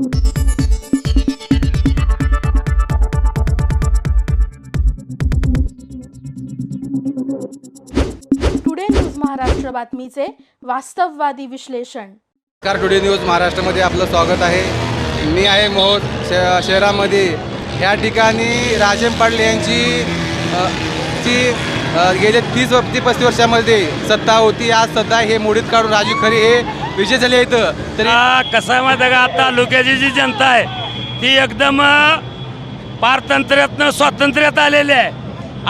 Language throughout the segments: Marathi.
टुडे न्यूज महाराष्ट्र बातमीचे वास्तववादी विश्लेषण. नमस्कार टुडे न्यूज महाराष्ट्रामध्ये आपलं स्वागत आहे. मी आहे मोहोत श शहरामध्ये. ह्या ठिकाणी राजेम पाडले यांची अ, ची अ, गेल्या तीस व ती पस्तीस वर्षामध्ये सत्ता होती. आज सत्ता हे मोडीत काढून राजू खरे हे विजय झाले इथं. तरी हा, कसं आहे माहिती आहे का? आता तालुक्याची जी जनता आहे ती एकदम अ, पारतंत्र्यातनं स्वातंत्र्यात आलेली आहे.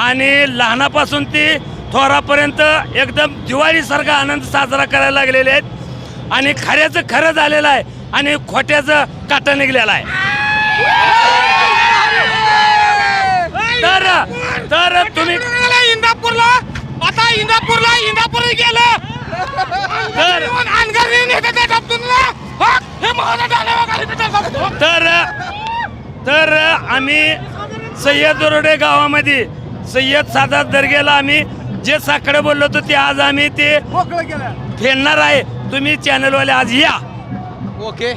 आणि लहानापासून ती थोरापर्यंत एकदम दिवाळीसारखा आनंद साजरा करायला लागलेले आहेत. आणि खऱ्याचं खरं झालेलं आहे आणि खोट्याचं काटा निघलेलं आहे. तर तर तुम्ही इंदापूरला आता इंदापूरला इंदापूर गेलं तर अनगरी नेते त्या टपतूनला हे महाराज आले बघा इथे त्या तर तर आम्ही सय्यद दरोडे गावामध्ये सय्यद सादात दर्गेला आम्ही जे साकडे बोललो होतो ते आज आम्ही ते फेडणार आहे. तुम्ही चॅनलवाले आज या. ओके.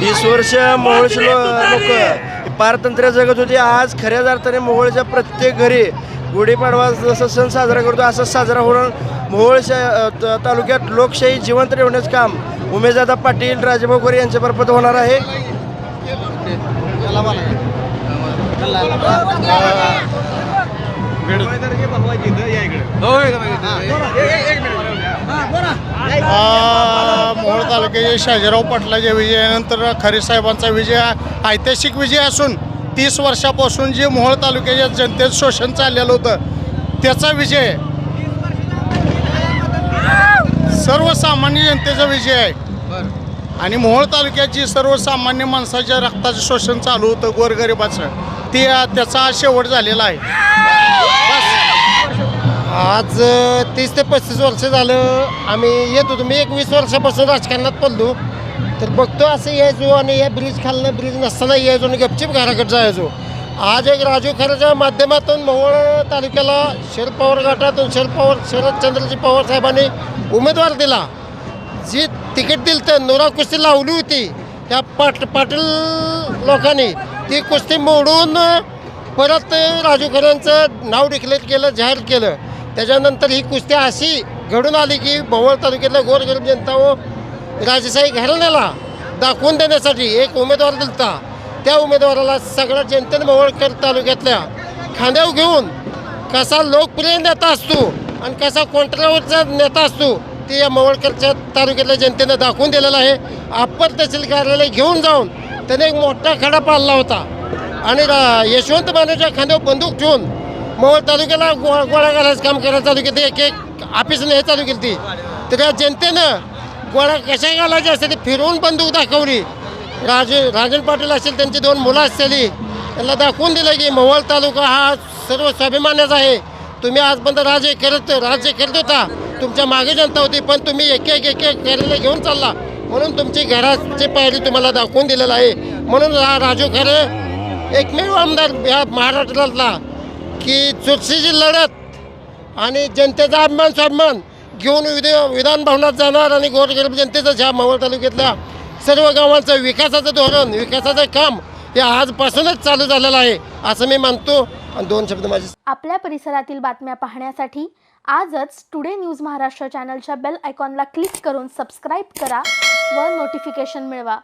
तीस वर्ष मोहोळचे लोक पारतंत्र्य जगत होते. आज खऱ्याच अर्थाने मोहोळच्या प्रत्येक घरी गुढीपाडवा जसं सण साजरा करतो असं साजरा होणं मोहोळच्या तालुक्यात लोकशाही जिवंत ठेवण्याचं काम उमेशदादा पाटील राजेभाऊ खोरे यांच्यामार्फत होणार आहे. मोहोळ तालुक्याचे शाजीराव पाटलाच्या विजयानंतर खरे साहेबांचा विजय ऐतिहासिक विजय असून तीस वर्षापासून जे मोहोळ तालुक्याच्या जनतेचं शोषण चाललेलं होतं त्याचा विजय. सर्वसामान्य जनतेचा विजय आहे. आणि मोहोळ तालुक्यात जी सर्वसामान्य माणसाच्या रक्ताचं शोषण चालू होतं गोरगरिबाचं. ते त्याचा आज शेवट झालेला आहे. आज तीस ते पस्तीस वर्ष झालं आम्ही येत होतो. मी एकवीस वर्षापासून राजकारणात पडलो. तर बघतो असं यायचो आणि या ब्रिज खालनं ब्रिज नसताना यायचो आणि गपचिप घराकडे जायचो. आज एक राजू खरेच्या माध्यमातून मोहोळ तालुक्याला शरद पवार गटातून शरद पवार शरदचंद्रजी पवार साहेबांनी उमेदवार दिला. जी तिकीट दिलं तर नोरा कुस्ती लावली होती. त्या पाट पाटील लोकांनी ती कुस्ती मोडून परत राजू खऱ्यांचं नाव डिक्लेअर केलं जाहीर केलं. त्याच्यानंतर ही कुस्ती अशी घडून आली की भोवळ तालुक्यातल्या गोरगरीब जनता व राजेशाही घराण्याला दाखवून देण्यासाठी एक उमेदवार दिलता. त्या उमेदवाराला सगळ्या जनतेने मोहोळकर तालुक्यातल्या खांद्यावर घेऊन कसा लोकप्रिय नेता असतो आणि कसा कॉन्ट्रावरचा नेता असतो ते या मोहोळकरच्या तालुक्यातल्या जनतेनं दाखवून दिलेलं आहे. अप्पर तहसील कार्यालय घेऊन जाऊन त्याने एक मोठा खडा पाडला होता. आणि रा- यशवंत मानेच्या खांद्यावर बंदूक ठेवून मोहोळ तालुक्याला गो गोळा घालायचं काम करायला चालू केलं. एक एक ऑफिसने हे चालू केली ती. तर या जनतेनं गोळ्या कशा घालायचे असते ते फिरवून बंदूक दाखवली. राज राजन पाटील असेल त्यांची दोन मुलं असलेली त्यांना दाखवून दिलं की मोहोळ तालुका हा सर्व स्वाभिमानाचा आहे. तुम्ही आजपर्यंत राज्य करत राज्य करत होता. तुमच्या मागे जनता होती पण तुम्ही एक एक एक एक करायला घेऊन चालला. म्हणून तुमची घराची पायरी तुम्हाला दाखवून दिलेलं आहे. म्हणून हा राजू खरे एकमेव आमदार या महाराष्ट्रातला. की चुरशीची लढत आणि जनतेचा अभिमान स्वाभिमान घेऊन उद्या विधान भवनात जाणार आणि गोरगरीब म्हणजे जनतेचं ज्या मावळ तालुक्यातल्या सर्व गावांचं विकासाचं धोरण विकासाचं काम हे आजपासूनच चालू झालेलं आहे असं मी मानतो. आणि दोन शब्द माझे आपल्या परिसरातील बातम्या पाहण्यासाठी आजच टुडे न्यूज महाराष्ट्र चॅनलच्या बेल आयकॉनला क्लिक करून सबस्क्राईब करा व नोटिफिकेशन मिळवा.